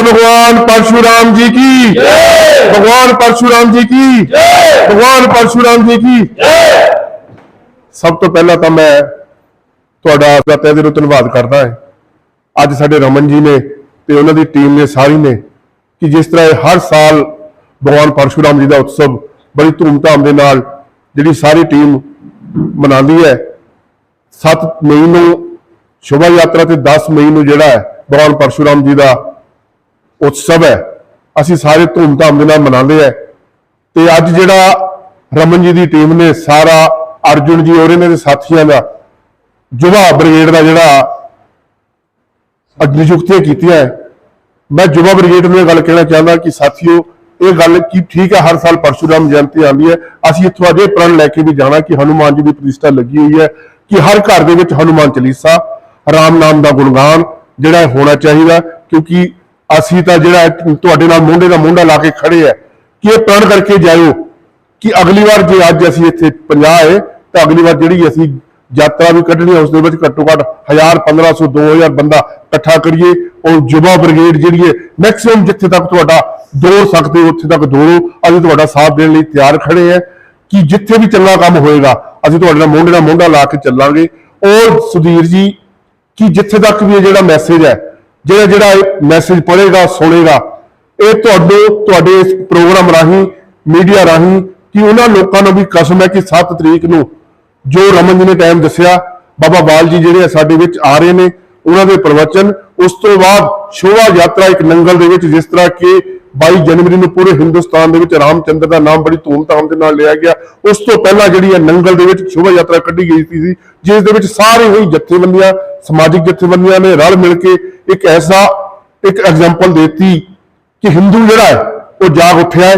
भगवान परशुराम जी की भगवान परशुराम जी की भगवान परशुराम जी की ਸਭ ਤੋਂ ਪਹਿਲਾਂ ਤਾਂ ਮੈਂ ਤੁਹਾਡਾ ਦਾ ਤਹਿ ਦਿਲੋਂ ਧੰਨਵਾਦ ਕਰਦਾ ਹਾਂ ਅੱਜ ਸਾਡੇ ਰਮਨ ਜੀ ਨੇ ਤੇ ਉਹਨਾਂ ਦੀ ਟੀਮ ਨੇ ਸਾਰੀ ਨੇ ਕਿ ਜਿਸ ਤਰ੍ਹਾਂ ਇਹ ਹਰ ਸਾਲ ਭਗਵਾਨ ਪਰਸ਼ੁਰਾਮ ਜੀ ਦਾ ਉਤਸਵ ਬੜੀ ਧੂਮਧਾਮ ਦੇ ਨਾਲ ਜਿਹੜੀ ਸਾਰੀ ਟੀਮ ਮਨਾਉਂਦੀ ਹੈ 7 ਮਈ ਨੂੰ ਸ਼ੋਭਾ ਯਾਤਰਾ ਤੇ 10 ਮਈ ਨੂੰ ਜਿਹੜਾ ਹੈ ਭਗਵਾਨ ਪਰਸ਼ੁਰਾਮ ਜੀ ਦਾ ਉਤਸਵ ਹੈ। ਅਸੀਂ ਸਾਰੇ ਧੂਮਧਾਮ ਦੇ ਨਾਲ ਮਨਾਉਂਦੇ ਹੈ। ਤੇ ਅੱਜ ਜਿਹੜਾ ਰਮਨ ਜੀ ਦੀ ਟੀਮ ਨੇ ਸਾਰਾ ਅਰਜੁਨ ਜੀ ਔਰ ਇਹਨਾਂ ਦੇ ਸਾਥੀਆਂ ਦਾ ਯੁਵਾ ਬ੍ਰਿਗੇਡ ਦਾ ਜਿਹੜਾ ਨਿਯੁਕਤੀਆਂ ਕੀਤੀਆਂ ਹੈ, ਮੈਂ ਯੁਵਾ ਬ੍ਰਿਗੇਡ ਨੂੰ ਇਹ ਗੱਲ ਕਹਿਣਾ ਚਾਹੁੰਦਾ ਕਿ ਸਾਥੀਓ, ਇਹ ਗੱਲ ਕੀ ਠੀਕ ਹੈ, ਹਰ ਸਾਲ ਪਰਸ਼ੂਰਾਮ ਜਯੰਤੀ ਆਉਂਦੀ ਹੈ। ਅਸੀਂ ਇੱਥੋਂ ਅਜੇ ਪ੍ਰਣ ਲੈ ਕੇ ਵੀ ਜਾਣਾ ਕਿ ਹਨੂਮਾਨ ਜੀ ਦੀ ਪ੍ਰਤਿਸ਼ਠਾ ਲੱਗੀ ਹੋਈ ਹੈ ਕਿ ਹਰ ਘਰ ਦੇ ਵਿੱਚ ਹਨੂਮਾਨ ਚਾਲੀਸਾ, ਰਾਮ ਨਾਮ ਦਾ ਗੁਣਗਾਨ ਜਿਹੜਾ ਹੋਣਾ ਚਾਹੀਦਾ, ਕਿਉਂਕਿ ਅਸੀਂ ਤਾਂ ਜਿਹੜਾ ਤੁਹਾਡੇ ਨਾਲ ਮੋਢੇ ਦਾ ਮੋਢਾ ਲਾ ਕੇ ਖੜੇ ਹੈ ਕਿ ਇਹ ਪ੍ਰਣ ਕਰਕੇ ਜਾਇਓ ਕਿ ਅਗਲੀ ਵਾਰ ਜੇ ਅੱਜ ਅਸੀਂ ਇੱਥੇ 50 ਹੈ ਤਾਂ ਅਗਲੀ ਵਾਰ ਜਿਹੜੀ ਅਸੀਂ ਯਾਤਰਾ ਵੀ ਕੱਢਣੀ ਉਸ ਦੇ ਵਿੱਚ ਘੱਟੋ ਘੱਟ 1000 1500 2000 ਬੰਦਾ ਇਕੱਠਾ ਕਰੀਏ ਔਰ ਯੁਵਾ ਬ੍ਰਿਗੇਡ ਜਿਹੜੀ ਹੈ ਮੈਕਸਿਮਮ ਜਿੱਥੇ ਤੱਕ ਤੁਹਾਡਾ ਦੌੜ ਸਕਦੇ ਹੋ, ਉੱਥੇ ਤੱਕ ਦੌੜੋ। ਅਸੀਂ ਤੁਹਾਡਾ ਸਾਥ ਦੇਣ ਲਈ ਤਿਆਰ ਖੜੇ ਹੈ ਕਿ ਜਿੱਥੇ ਵੀ ਚੰਗਾ ਕੰਮ ਹੋਏਗਾ, ਅਸੀਂ ਤੁਹਾਡੇ ਨਾਲ ਮੋਢੇ ਨਾਲ ਮੋਢਾ ਲਾ ਕੇ ਚੱਲਾਂਗੇ। ਔਰ ਸੁਧੀਰ ਜੀ, ਕਿ ਜਿੱਥੇ ਤੱਕ ਵੀ ਇਹ ਜਿਹੜਾ ਮੈਸੇਜ ਹੈ ਜਿਹੜਾ ਜਿਹੜਾ ਇਹ ਮੈਸੇਜ ਪੜ੍ਹੇਗਾ, ਸੁਣੇਗਾ, ਇਹ ਤੁਹਾਡੇ ਤੁਹਾਡੇ ਇਸ ਪ੍ਰੋਗਰਾਮ ਰਾਹੀਂ ਮੀਡੀਆ ਰਾਹੀਂ ਕਿ ਉਹਨਾਂ ਲੋਕਾਂ ਨੂੰ ਵੀ ਕਸਮ ਹੈ ਕਿ 7 ਤਰੀਕ ਨੂੰ ਜੋ ਰਮਨ ਜੀ ਨੇ ਟਾਈਮ ਦੱਸਿਆ, ਬਾਬਾ ਬਾਲ ਜੀ ਜਿਹੜੇ ਸਾਡੇ ਵਿੱਚ ਆ ਰਹੇ ਨੇ, ਉਹਨਾਂ ਦੇ ਪ੍ਰਵਚਨ, ਉਸ ਤੋਂ ਬਾਅਦ ਸ਼ੋਭਾ ਯਾਤਰਾ ਇੱਕ ਨੰਗਲ ਦੇ ਵਿੱਚ ਜਿਸ ਤਰ੍ਹਾਂ ਕਿ 22 ਜਨਵਰੀ ਨੂੰ ਪੂਰੇ ਹਿੰਦੁਸਤਾਨ ਦੇ ਵਿੱਚ ਰਾਮਚੰਦਰ ਦਾ ਨਾਮ ਬੜੀ ਧੂਮਧਾਮ ਦੇ ਨਾਲ ਲਿਆ ਗਿਆ। ਉਸ ਤੋਂ ਪਹਿਲਾਂ ਜਿਹੜੀ ਹੈ ਨੰਗਲ ਦੇ ਵਿੱਚ ਸ਼ੋਭਾ ਯਾਤਰਾ ਕੱਢੀ ਗਈ ਸੀ ਜਿਸ ਦੇ ਵਿੱਚ ਸਾਰੇ ਹੀ ਜਥੇਬੰਦੀਆਂ, ਸਮਾਜਿਕ ਜਥੇਬੰਦੀਆਂ ਨੇ ਰਲ ਮਿਲ ਕੇ ਇੱਕ ਐਸਾ ਇੱਕ ਐਗਜ਼ਾਮਪਲ ਦਿੱਤੀ ਕਿ ਹਿੰਦੂ ਜਿਹੜਾ ਹੈ, ਉਹ ਜਾਗ ਉੱਠਿਆ ਹੈ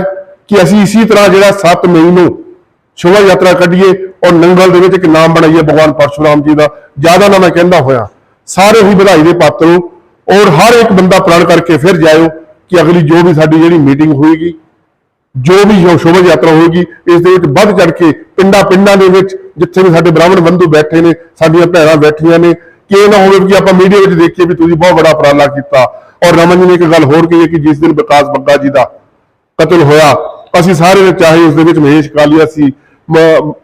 ਕਿ ਅਸੀਂ ਇਸੇ ਤਰ੍ਹਾਂ ਜਿਹੜਾ 7 ਮਈ ਨੂੰ ਸ਼ੋਭਾ ਯਾਤਰਾ ਕੱਢੀਏ ਔਰ ਨੰਗਲ ਦੇ ਵਿੱਚ ਇੱਕ ਨਾਮ ਬਣਾਈਏ ਭਗਵਾਨ ਪਰਸ਼ੁਰਾਮ ਜੀ ਦਾ। ਜ਼ਿਆਦਾ ਨਾ ਮੈਂ ਕਹਿੰਦਾ ਹੋਇਆ, ਸਾਰੇ ਹੀ ਵਧਾਈ ਦੇ ਪਾਤਰ ਹੋ ਔਰ ਹਰ ਇੱਕ ਬੰਦਾ ਪ੍ਰਣ ਕਰਕੇ ਫਿਰ ਜਾਇਓ। ਕਿ ਅਗਲੀ ਜੋ ਵੀ ਸਾਡੀ ਜਿਹੜੀ ਮੀਟਿੰਗ ਹੋਏਗੀ, ਜੋ ਵੀ ਸ਼ੋਭਾ ਯਾਤਰਾ ਹੋਏਗੀ, ਇਸ ਦੇ ਵਿੱਚ ਵੱਧ ਚੜ ਕੇ ਪਿੰਡਾਂ ਪਿੰਡਾਂ ਦੇ ਵਿੱਚ ਜਿੱਥੇ ਵੀ ਸਾਡੇ ਬ੍ਰਾਹਮਣ ਬੰਧੂ ਬੈਠੇ ਨੇ, ਸਾਡੀਆਂ ਭੈਣਾਂ ਬੈਠੀਆਂ ਨੇ, ਕਿ ਇਹ ਨਾ ਹੋਵੇ ਕਿ ਆਪਾਂ ਮੀਡੀਆ ਵਿੱਚ ਦੇਖੀਏ ਵੀ ਤੁਸੀਂ ਬਹੁਤ ਬੜਾ ਉਪਰਾਲਾ ਕੀਤਾ। ਔਰ ਰਮਨ ਜੀ ਨੇ ਇੱਕ ਗੱਲ ਹੋਰ ਕਹੀ ਹੈ ਕਿ ਜਿਸ ਦਿਨ ਵਿਕਾਸ ਬੱਗਾ ਜੀ ਦਾ ਕਤਲ ਹੋਇਆ, ਅਸੀਂ ਸਾਰੇ ਨੇ ਚਾਹੇ ਉਸ ਦੇ ਵਿੱਚ ਮਹੇਸ਼ ਕਾਲੀਆ ਸੀ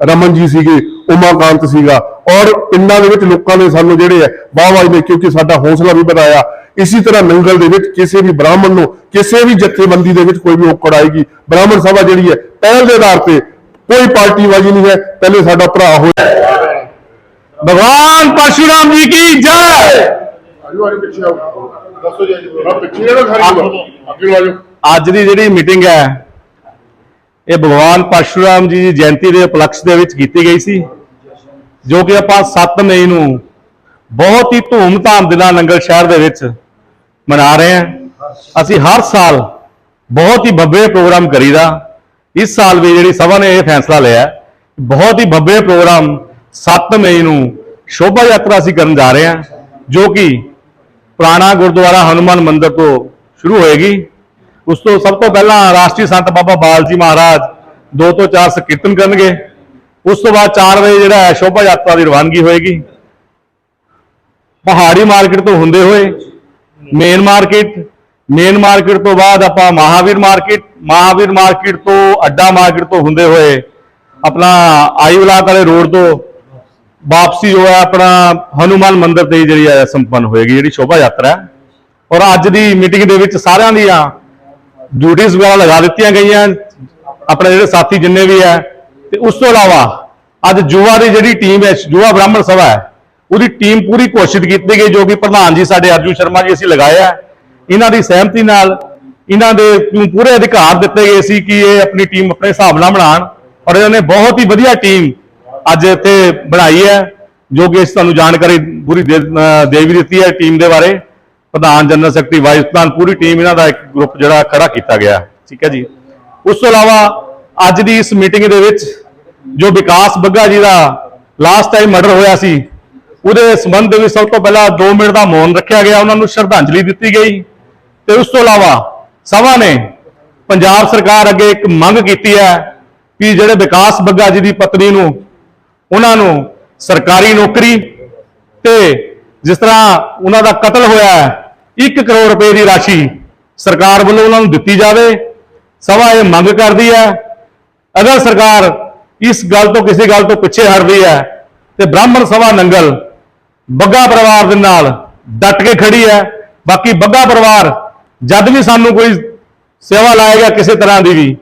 ਰਮਨ ਜੀ ਸੀਗੇ ਉਮਾਕਾਂਤ ਸੀਗਾ। ਔਰ ਪਿੰਡਾਂ ਦੇ ਵਿੱਚ ਲੋਕਾਂ ਨੇ ਸਾਨੂੰ ਜਿਹੜੇ ਆ ਵਾਹਵਾਹੀ ਨੇ ਕਿਉਂਕਿ ਸਾਡਾ ਹੌਸਲਾ ਵੀ ਵਧਾਇਆ। ਇਸੇ ਤਰ੍ਹਾਂ ਨੰਗਲ ਦੇ ਵਿੱਚ ਕਿਸੇ ਵੀ ਬ੍ਰਾਹਮਣ ਨੂੰ ਕਿਸੇ ਵੀ ਜਥੇਬੰਦੀ ਦੇ ਵਿੱਚ ਕੋਈ ਵੀ ਔਕੜ ਆਏਗੀ ਬ੍ਰਾਹਮਣ ਸਭਾ ਜਿਹੜੀ ਹੈ ਪਹਿਲ ਦੇ ਆਧਾਰ ਤੇ ਕੋਈ ਪਾਰਟੀ ਵਾਜੀ ਨਹੀਂ ਹੈ ਪਹਿਲੇ ਸਾਡਾ ਭਰਾ ਹੋਇਆ ਭਗਵਾਨ ਪਰਸ਼ੂਰਾਮ ਜੀ ਕੀ ਜੈ! ਅੱਜ ਦੀ ਜਿਹੜੀ ਮੀਟਿੰਗ ਹੈ ਇਹ ਭਗਵਾਨ ਪਰਸ਼ੂਰਾਮ ਜੀ ਦੀ ਜਯੰਤੀ ਦੇ ਉਪਲਕਸ਼ ਦੇ ਵਿੱਚ ਕੀਤੀ ਗਈ ਸੀ, ਜੋ ਕਿ ਆਪਾਂ 7 ਮਈ ਨੂੰ ਬਹੁਤ ਹੀ ਧੂਮ-ਧਾਮ ਦੇ ਨਾਲ ਨੰਗਲ ਸ਼ਹਿਰ ਦੇ ਵਿੱਚ ਮਨਾ ਰਹੇ ਹਾਂ। ਅਸੀਂ ਹਰ ਸਾਲ ਬਹੁਤ ਹੀ ਭੱਬੇ ਪ੍ਰੋਗਰਾਮ ਕਰੀਦਾ। ਇਸ ਸਾਲ ਵੀ ਜਿਹੜੀ ਸਭਾ ਨੇ ਇਹ ਫੈਸਲਾ ਲਿਆ। ਬਹੁਤ ਹੀ ਭੱਬੇ ਪ੍ਰੋਗਰਾਮ 7 ਮਈ ਨੂੰ ਸ਼ੋਭਾ ਯਾਤਰਾ ਅਸੀਂ ਕਰਨ ਜਾ ਰਹੇ ਹਾਂ, ਜੋ ਕਿ ਪੁਰਾਣਾ ਗੁਰਦੁਆਰਾ ਹਨੂਮਾਨ ਮੰਦਿਰ ਤੋਂ ਸ਼ੁਰੂ ਹੋਏਗੀ। ਉਸ ਤੋਂ ਸਭ ਤੋਂ ਪਹਿਲਾਂ ਰਾਸ਼ਟਰੀ ਸੰਤ ਬਾਬਾ ਬਾਲ ਜੀ ਮਹਾਰਾਜ 2 ਤੋਂ 4 ਸੰਕੀਰਤਨ ਕਰਨਗੇ। ਉਸ ਤੋਂ ਬਾਅਦ 4 ਵਜੇ ਜਿਹੜਾ ਹੈ ਸ਼ੋਭਾ ਯਾਤਰਾ ਦੀ ਰਵਾਨਗੀ ਹੋਏਗੀ। ਪਹਾੜੀ ਮਾਰਕੀਟ ਤੋਂ ਹੁੰਦੇ ਹੋਏ ਮੇਨ ਮਾਰਕੀਟ ਮੇਨ ਮਾਰਕੀਟ ਤੋਂ ਬਾਅਦ ਆਪਾਂ ਮਹਾਵੀਰ ਮਾਰਕੀਟ ਮਹਾਵੀਰ ਮਾਰਕੀਟ ਤੋਂ ਅੱਡਾ ਮਾਰਕੀਟ ਤੋਂ ਹੁੰਦੇ ਹੋਏ ਆਪਣਾ ਆਈ ਬਲਾਕ ਵਾਲੇ ਰੋਡ ਤੋਂ ਵਾਪਸੀ ਜੋ ਹੈ ਆਪਣਾ ਹਨੂਮਾਨ ਮੰਦਿਰ ਤੇ ਜਿਹੜੀ ਹੈ ਸੰਪੰਨ ਹੋਏਗੀ, ਜਿਹੜੀ ਸ਼ੋਭਾ ਯਾਤਰਾ ਔਰ ਅੱਜ ਦੀ ਮੀਟਿੰਗ ਦੇ ਵਿੱਚ ਸਾਰਿਆਂ ਦੀਆਂ ਡਿਊਟੀਆਂ ਵਗੈਰਾ ਲਗਾ ਦਿੱਤੀਆਂ ਗਈਆਂ ਆਪਣੇ ਜਿਹੜੇ ਸਾਥੀ ਜਿੰਨੇ ਵੀ ਹੈ, ਤੇ ਉਸ ਤੋਂ ਇਲਾਵਾ ਅੱਜ ਯੁਵਾ ਦੀ ਜਿਹੜੀ ਟੀਮ ਹੈ ਯੁਵਾ ਬ੍ਰਾਹਮਣ ਸਭਾ ਹੈ, ਉਹਦੀ ਟੀਮ ਪੂਰੀ ਕੋਸ਼ਿਸ਼ ਕੀਤੀ ਗਈ, ਜੋ ਕਿ ਪ੍ਰਧਾਨ ਜੀ ਸਾਡੇ ਅਰਜੁਨ ਸ਼ਰਮਾ ਜੀ ਅਸੀਂ ਲਗਾਇਆ ਹੈ। ਇਹਨਾਂ ਦੀ ਸਹਿਮਤੀ ਨਾਲ ਇਹਨਾਂ ਦੇ ਨੂੰ ਪੂਰੇ ਅਧਿਕਾਰ ਦਿੱਤੇ ਗਏ ਸੀ ਕਿ ਇਹ ਆਪਣੀ ਟੀਮ ਆਪਣੇ ਹਿਸਾਬ ਨਾਲ ਬਣਾਉਣ, ਔਰ ਇਹਨਾਂ ਨੇ ਬਹੁਤ ਹੀ ਵਧੀਆ ਟੀਮ ਅੱਜ ਇੱਥੇ ਬਣਾਈ ਹੈ, ਜੋ ਕਿ ਅਸੀਂ ਤੁਹਾਨੂੰ ਜਾਣਕਾਰੀ ਪੂਰੀ ਦੇ ਦੇ ਵੀ ਦਿੱਤੀ ਹੈ ਟੀਮ ਦੇ ਬਾਰੇ ਪ੍ਰਧਾਨ ਜਨਰਲ ਸੈਕਟਰੀ, ਵਾਈਸ ਪ੍ਰਧਾਨ, ਪੂਰੀ ਟੀਮ ਇਹਨਾਂ ਦਾ ਇੱਕ ਗਰੁੱਪ ਜਿਹੜਾ ਖੜਾ ਕੀਤਾ ਗਿਆ ਠੀਕ ਹੈ ਜੀ? ਉਸ ਤੋਂ ਇਲਾਵਾ ਅੱਜ ਦੀ ਇਸ ਮੀਟਿੰਗ ਦੇ ਵਿੱਚ ਜੋ ਵਿਕਾਸ ਬੱਗਾ ਜੀ ਦਾ ਲਾਸਟ ਟਾਈਮ ਮਰਡਰ ਹੋਇਆ ਸੀ, ਉਹਦੇ ਸੰਬੰਧ ਵਿੱਚ ਸਭ ਤੋਂ ਪਹਿਲਾਂ 2 ਮਿੰਟ ਦਾ ਮੌਨ ਰੱਖਿਆ ਗਿਆ, ਉਹਨਾਂ ਨੂੰ ਸ਼ਰਧਾਂਜਲੀ ਦਿੱਤੀ ਗਈ ਤੇ ਉਸ ਤੋਂ ਇਲਾਵਾ ਸਭਾ ਨੇ ਪੰਜਾਬ ਸਰਕਾਰ ਅੱਗੇ ਇੱਕ ਮੰਗ ਕੀਤੀ ਹੈ ਕਿ ਜਿਹੜੇ ਵਿਕਾਸ ਬੱਗਾ ਜੀ ਦੀ ਪਤਨੀ ਨੂੰ, ਉਹਨਾਂ ਨੂੰ ਸਰਕਾਰੀ ਨੌਕਰੀ ਤੇ ਜਿਸ ਤਰ੍ਹਾਂ ਉਹਨਾਂ ਦਾ ਕਤਲ ਹੋਇਆ ਹੈ 1 ਕਰੋੜ ਰੁਪਏ ਦੀ ਰਾਸ਼ੀ ਸਰਕਾਰ ਵੱਲੋਂ ਉਹਨਾਂ ਨੂੰ ਦਿੱਤੀ ਜਾਵੇ, ਸਭਾ ਇਹ ਮੰਗ ਕਰਦੀ ਹੈ। ਅਗਰ ਸਰਕਾਰ ਇਸ ਗੱਲ ਤੋਂ ਕਿਸੇ ਗੱਲ ਤੋਂ ਪਿੱਛੇ ਹਟਦੀ ਹੈ, ਤੇ ਬ੍ਰਾਹਮਣ ਸਭਾ ਨੰਗਲ ਬੱਗਾ ਪਰਿਵਾਰ ਦੇ ਨਾਲ ਡਟ ਕੇ ਖੜੀ ਹੈ। ਬਾਕੀ ਬੱਗਾ ਪਰਿਵਾਰ, ਜਦ ਵੀ ਸਾਨੂੰ ਕੋਈ ਸੇਵਾ ਲਾਏਗਾ ਕਿਸੇ ਤਰ੍ਹਾਂ ਦੀ ਵੀ,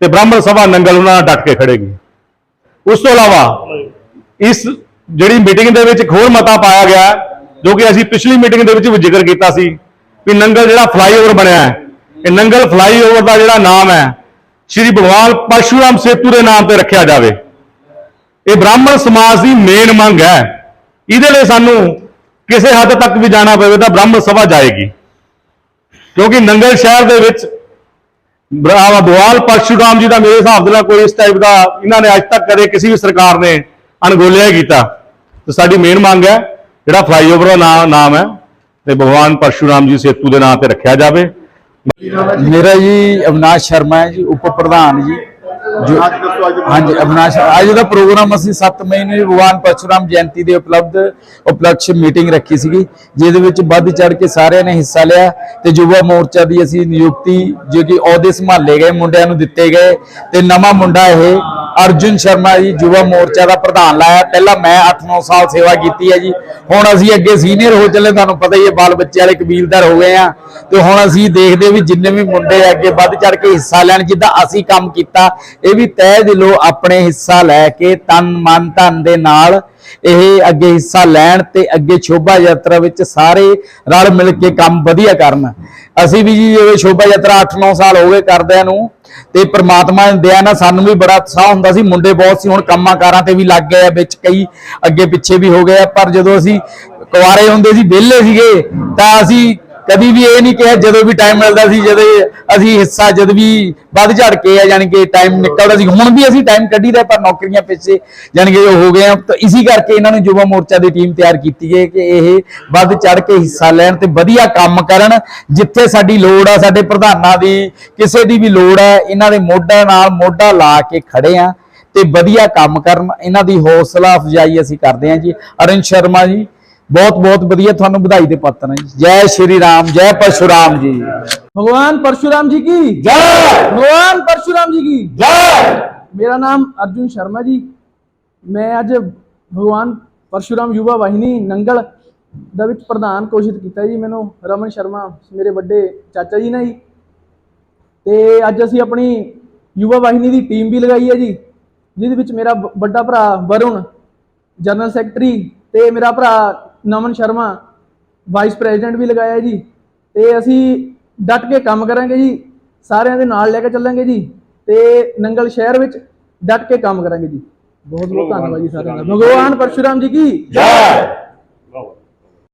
ਤੇ ਬ੍ਰਾਹਮਣ ਸਭਾ ਨੰਗਲ ਉਹਨਾਂ ਨਾਲ ਡਟ ਕੇ ਖੜੇਗੀ। ਉਸ ਤੋਂ ਇਲਾਵਾ, ਇਸ ਜਿਹੜੀ ਮੀਟਿੰਗ ਦੇ ਵਿੱਚ ਇੱਕ ਹੋਰ ਮਤਾ ਪਾਇਆ ਗਿਆ ਜੋ ਕਿ ਅਸੀਂ ਪਿਛਲੀ ਮੀਟਿੰਗ ਦੇ ਵਿੱਚ ਵੀ ਜ਼ਿਕਰ ਕੀਤਾ ਸੀ ਵੀ ਨੰਗਲ ਜਿਹੜਾ ਫਲਾਈਓਵਰ ਬਣਿਆ ਹੈ, ਇਹ ਨੰਗਲ ਫਲਾਈਓਵਰ ਦਾ ਜਿਹੜਾ ਨਾਮ ਹੈ, ਸ਼੍ਰੀ ਭਗਵਾਨ ਪਰਸ਼ੂਰਾਮ ਸੇਤੂ ਦੇ ਨਾਮ ਤੇ ਰੱਖਿਆ ਜਾਵੇ। ਇਹ ਬ੍ਰਾਹਮਣ ਸਮਾਜ ਦੀ ਮੇਨ ਮੰਗ ਹੈ। ਇਹਦੇ ਲਈ ਸਾਨੂੰ ਕਿਸੇ ਹੱਦ ਤੱਕ ਵੀ ਜਾਣਾ ਪਵੇ ਤਾਂ ਬ੍ਰਾਹਮਣ ਸਭਾ ਜਾਏਗੀ। ਕਿਉਂਕਿ ਨੰਗਲ ਸ਼ਹਿਰ ਦੇ ਵਿੱਚ ਬਰਾ- ਪਰਸ਼ੂਰਾਮ ਜੀ ਦਾ ਮੇਰੇ ਹਿਸਾਬ ਦੇ ਨਾਲ ਕੋਈ ਇਸ ਟਾਈਪ ਦਾ ਇਹਨਾਂ ਨੇ ਅੱਜ ਤੱਕ ਕਦੇ ਕਿਸੇ ਵੀ ਸਰਕਾਰ ਨੇ ਅਣਗੋਲਿਆ ਹੀ ਕੀਤਾ। ਤੇ ਸਾਡੀ ਮੇਨ ਮੰਗ ਹੈ ਜਿਹੜਾ ਫਲਾਈਓਵਰ ਦਾ ਨਾਮ ਹੈ ਤੇ ਭਗਵਾਨ ਪਰਸ਼ੂਰਾਮ ਜੀ ਸੇਤੂ ਦੇ ਨਾਂ ਤੇ ਰੱਖਿਆ ਜਾਵੇ। ਮੇਰਾ ਜੀ ਅਵਨਾਸ਼ ਸ਼ਰਮਾ ਹੈ ਜੀ, ਉਪ ਪ੍ਰਧਾਨ ਜੀ ਹਾਂਜੀ, ਅਵਨਾਸ਼ ਅੱਜ ਦਾ ਪ੍ਰੋਗਰਾਮ ਅਸੀਂ 7 ਮਈ ਨੂੰ ਭਗਵਾਨ ਪਰਸ਼ੂਰਾਮ ਜਯੰਤੀ ਦੇ ਉਪਲਬਧ ਉਪਲਕਸ਼ ਮੀਟਿੰਗ ਰੱਖੀ ਸੀਗੀ, ਜਿਹਦੇ ਵਿੱਚ ਵੱਧ ਚੜ ਕੇ ਸਾਰਿਆਂ ਨੇ ਹਿੱਸਾ ਲਿਆ ਤੇ ਯੁਵਾ ਮੋਰਚਾ ਦੀ ਅਸੀਂ ਨਿਯੁਕਤੀ, ਜੋ ਕਿ ਅਹੁਦੇ ਸੰਭਾਲੇ ਗਏ, ਮੁੰਡਿਆਂ ਨੂੰ ਦਿੱਤੇ ਗਏ ਤੇ ਨਵਾਂ ਮੁੰਡਾ ਇਹ ਅਰਜੁਨ ਸ਼ਰਮਾ ਜੀ, ਯੁਵਾ ਮੋਰਚਾ ਦਾ ਪ੍ਰਧਾਨ ਲਾਇਆ। ਪਹਿਲਾਂ ਮੈਂ 8-9 ਸਾਲ ਸੇਵਾ ਕੀਤੀ ਹੈ ਜੀ। ਹੁਣ ਅਸੀਂ ਅੱਗੇ ਸੀਨੀਅਰ ਹੋ ਚੱਲੇ, ਤੁਹਾਨੂੰ ਪਤਾ ਹੀ ਹੈ, ਬਾਲ ਬੱਚੇ ਵਾਲੇ ਕਬੀਲਦਾਰ ਹੋ ਗਏ ਆ ਤੇ ਹੁਣ ਅਸੀਂ ਦੇਖਦੇ ਵੀ ਜਿੰਨੇ ਵੀ ਮੁੰਡੇ ਅੱਗੇ ਵੱਧ ਚੜ ਕੇ ਹਿੱਸਾ ਲੈਣ, ਜਿੱਦਾਂ ਅਸੀਂ ਕੰਮ ਕੀਤਾ, ਇਹ ਵੀ ਤਹਿ ਦਿਲੋਂ ਆਪਣੇ ਹਿੱਸਾ ਲੈ ਕੇ ਤਨ ਮਨ ਧਨ ਦੇ ਨਾਲ ਇਹ ਅੱਗੇ ਹਿੱਸਾ ਲੈਣ ਤੇ ਅੱਗੇ ਸ਼ੋਭਾ ਯਾਤਰਾ ਵਿੱਚ ਸਾਰੇ ਰਲ ਮਿਲ ਕੇ ਕੰਮ ਵਧੀਆ ਕਰਨ। ਅਸੀਂ ਵੀ ਜੀ ਇਹ ਸ਼ੋਭਾ ਯਾਤਰਾ 8-9 ਸਾਲ ਹੋ ਗਏ ਕਰਦਿਆਂ ਨੂੰ ਤੇ ਪ੍ਰਮਾਤਮਾ ਦੀ ਦਇਆ ਨਾਲ ਸਾਨੂੰ ਵੀ ਬੜਾ ਉਤਸ਼ਾਹ ਹੁੰਦਾ ਸੀ। ਮੁੰਡੇ ਬਹੁਤ ਸੀ, ਹੁਣ ਕੰਮਾਂ ਕਾਰਾਂ ਤੇ ਵੀ ਲੱਗ ਗਏ ਆ, ਵਿੱਚ ਕਈ ਅੱਗੇ ਪਿੱਛੇ ਵੀ ਹੋ ਗਏ ਆ। ਪਰ ਜਦੋਂ ਅਸੀਂ ਕੁਆਰੇ ਹੁੰਦੇ ਸੀ, ਵਿਹਲੇ ਸੀਗੇ, ਤਾਂ ਅਸੀਂ ਕਦੀ ਵੀ ਇਹ ਨਹੀਂ ਕਿਹਾ ਜਦੋਂ ਵੀ ਟਾਈਮ ਮਿਲਦਾ ਸੀ, ਜਦੋਂ ਅਸੀਂ ਹਿੱਸਾ ਜਦ ਵੀ ਵੱਧ ਝੜ ਕੇ ਆ ਯਾਨੀ ਕਿ ਟਾਈਮ ਨਿਕਲਦਾ ਸੀ, ਹੁਣ ਵੀ ਅਸੀਂ ਟਾਈਮ ਕੱਢੀਦਾ ਪਰ ਨੌਕਰੀਆਂ ਪਿੱਛੇ ਯਾਨੀ ਕਿ ਹੋ ਗਏ ਆ। ਤਾਂ ਇਸੇ ਕਰਕੇ ਇਹਨਾਂ ਨੂੰ ਯੁਵਾ ਮੋਰਚਾ ਦੀ ਟੀਮ ਤਿਆਰ ਕੀਤੀ ਹੈ ਕਿ ਇਹ ਵੱਧ ਚੜ ਕੇ ਹਿੱਸਾ ਲੈਣ ਤੇ ਵਧੀਆ ਕੰਮ ਕਰਨ, ਜਿੱਥੇ ਸਾਡੀ ਲੋੜ ਆ, ਸਾਡੇ ਪ੍ਰਧਾਨਾਂ ਦੀ, ਕਿਸੇ ਦੀ ਵੀ ਲੋੜ ਹੈ ਇਹਨਾਂ ਦੇ ਮੋਢਾ ਨਾਲ ਮੋਢਾ ਲਾ ਕੇ ਖੜੇ ਆ ਤੇ ਵਧੀਆ ਕੰਮ ਕਰਨ। ਇਹਨਾਂ ਦੀ ਹੌਸਲਾ ਅਫਜ਼ਾਈ ਅਸੀਂ ਕਰਦੇ ਹਾਂ ਜੀ। ਅਰਨ ਸ਼ਰਮਾ ਜੀ ਬਹੁਤ ਬਹੁਤ ਵਧੀਆ ਤੁਹਾਨੂੰ ਵਧਾਈ ਦੇ ਪਾਤਰ ਹਾਂ ਜੈ। ਸ਼੍ਰੀ ਰਾਮ ਜੈ ਪਰਸ਼ੁਰਾਮ ਜੀ। ਭਗਵਾਨ ਪਰਸ਼ੁਰਾਮ ਜੀ ਕੀ? ਜੈ। ਭਗਵਾਨ ਪਰਸ਼ੁਰਾਮ ਜੀ ਕੀ? ਜੈ। ਮੇਰਾ ਨਾਮ ਅਰਜੁਨ ਸ਼ਰਮਾ ਜੀ। ਮੈਂ ਅੱਜ ਭਗਵਾਨ ਪਰਸ਼ੁਰਾਮ ਯੁਵਾ ਵਾਹਿਨੀ ਨੰਗਲ ਦਾ ਵਿੱਚ ਪ੍ਰਧਾਨ ਕੋਸ਼ਿਸ਼ ਕੀਤਾ ਜੀ। ਮੈਨੂੰ ਰਮਨ ਸ਼ਰਮਾ ਮੇਰੇ ਵੱਡੇ ਚਾਚਾ ਜੀ ਨੇ ਜੀ। ਤੇ ਅੱਜ ਅਸੀਂ ਆਪਣੀ ਯੁਵਾ ਵਾਹਿਨੀ ਦੀ ਟੀਮ ਵੀ ਲਗਾਈ ਹੈ ਜੀ। ਜਿਹਦੇ ਵਿੱਚ ਮੇਰਾ ਵੱਡਾ ਭਰਾ ਵਰੁਣ ਜਨਰਲ ਸੈਕਟਰੀ ਤੇ ਮੇਰਾ ਭਰਾ ਨਮਨ ਸ਼ਰਮਾ ਵਾਈਸ ਪ੍ਰੈਜ਼ੀਡੈਂਟ ਵੀ ਲਗਾਇਆ ਜੀ। ਤੇ ਅਸੀਂ ਡਟ ਕੇ ਕੰਮ ਕਰਾਂਗੇ ਜੀ ਸਾਰਿਆਂ ਦੇ ਨਾਲ ਲੈ ਕੇ ਚੱਲਾਂਗੇ ਜੀ ਤੇ ਨੰਗਲ ਸ਼ਹਿਰ ਵਿੱਚ ਡਟ ਕੇ ਕੰਮ ਕਰਾਂਗੇ ਜੀ। ਬਹੁਤ ਬਹੁਤ ਧੰਨਵਾਦ ਜੀ ਸਾਰਿਆਂ ਦਾ। ਭਗਵਾਨ ਪਰਸ਼ੁਰਾਮ ਜੀ ਕੀ? ਜੈ!